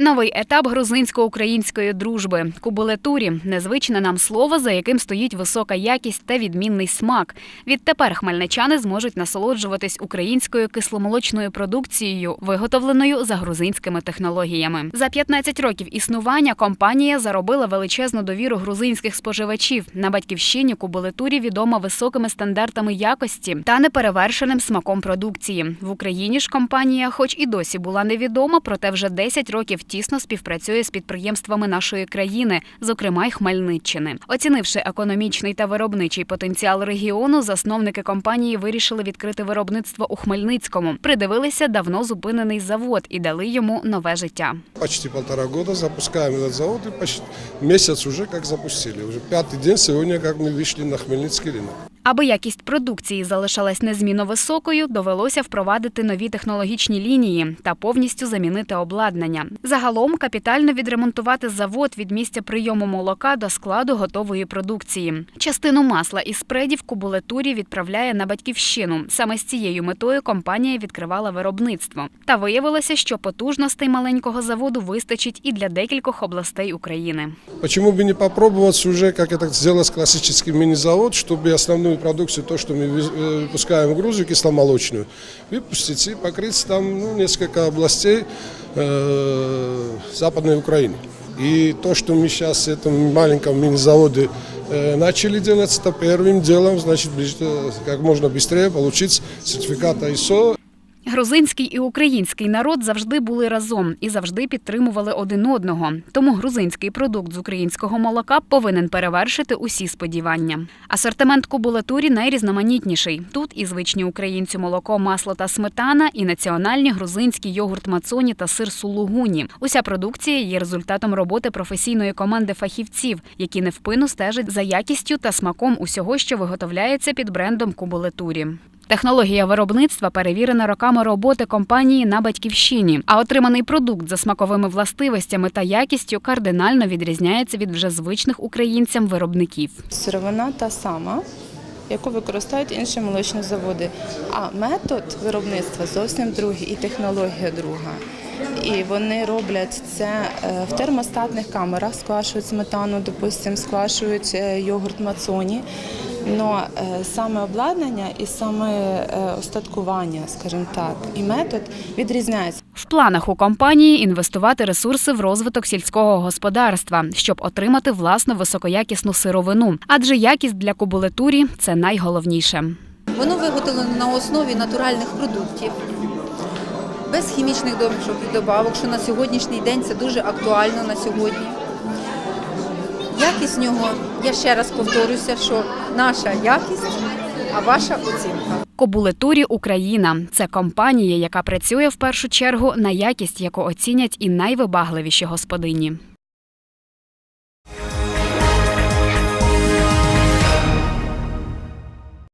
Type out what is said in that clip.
Новий етап грузинсько-української дружби кубулетурі незвичне нам слово, за яким стоїть висока якість та відмінний смак. Відтепер хмельничани зможуть насолоджуватись українською кисломолочною продукцією, виготовленою за грузинськими технологіями. За 15 років існування компанія заробила величезну довіру грузинських споживачів. На батьківщині кубулетурі відома високими стандартами якості та неперевершеним смаком продукції. В Україні ж компанія, хоч і досі була невідома, проте вже 10 років тісно співпрацює з підприємствами нашої країни, зокрема й Хмельниччини. Оцінивши економічний та виробничий потенціал регіону, засновники компанії вирішили відкрити виробництво у Хмельницькому. Придивилися давно зупинений завод і дали йому нове життя. Почти полтора года запускаем этот завод и почти месяц уже как запустили. Уже пятый день сегодня, как мы вышли на Хмельницкий рынок. Аби якість продукції залишалась незмінно високою, довелося впровадити нові технологічні лінії та повністю замінити обладнання. Загалом капітально відремонтувати завод від місця прийому молока до складу готової продукції. Частину масла із спредів кубулетурі відправляє на батьківщину. Саме з цією метою компанія відкривала виробництво. Та виявилося, що потужностей маленького заводу вистачить і для декількох областей України. Почему бы не попробовать уже, как это сделать классический мини-завод, чтобы основную продукцию, то, что мы выз- э, выпускаем в Грузию, кисломолочную, выпустить и покрыть там ну, несколько областей э, Западной Украины. И то, что мы сейчас в этом маленьком мини-заводе э, начали делать, это первым делом, значит, ближ- э, как можно быстрее получить сертификат ISO Грузинський і український народ завжди були разом і завжди підтримували один одного. Тому грузинський продукт з українського молока повинен перевершити усі сподівання. Асортимент кубулатурі найрізноманітніший. Тут і звичні українцю молоко, масло та сметана, і національні грузинські йогурт мацоні та сир сулугуні. Уся продукція є результатом роботи професійної команди фахівців, які невпинно стежать за якістю та смаком усього, що виготовляється під брендом кубулатурі. Технологія виробництва перевірена роками роботи компанії на батьківщині, а отриманий продукт за смаковими властивостями та якістю кардинально відрізняється від вже звичних українцям виробників. Сировина та сама, яку використовують інші молочні заводи. А метод виробництва зовсім другий і технологія друга. І вони роблять це е, в термостатних камерах, сквашують сметану, допустим, сквашують е, йогурт мацоні. Но е, саме обладнання і саме е, остаткування, скажімо так, і метод відрізняється. В планах у компанії інвестувати ресурси в розвиток сільського господарства, щоб отримати власну високоякісну сировину. Адже якість для кубулетурі це найголовніше. Воно виготовлено на основі натуральних продуктів, без хімічних домішок і добавок, що на сьогоднішній день це дуже актуально на сьогодні. Якість нього, я ще раз повторюся, що наша якість, а ваша оцінка. Кобулетурі Україна це компанія, яка працює в першу чергу на якість, яку оцінять і найвибагливіші господині.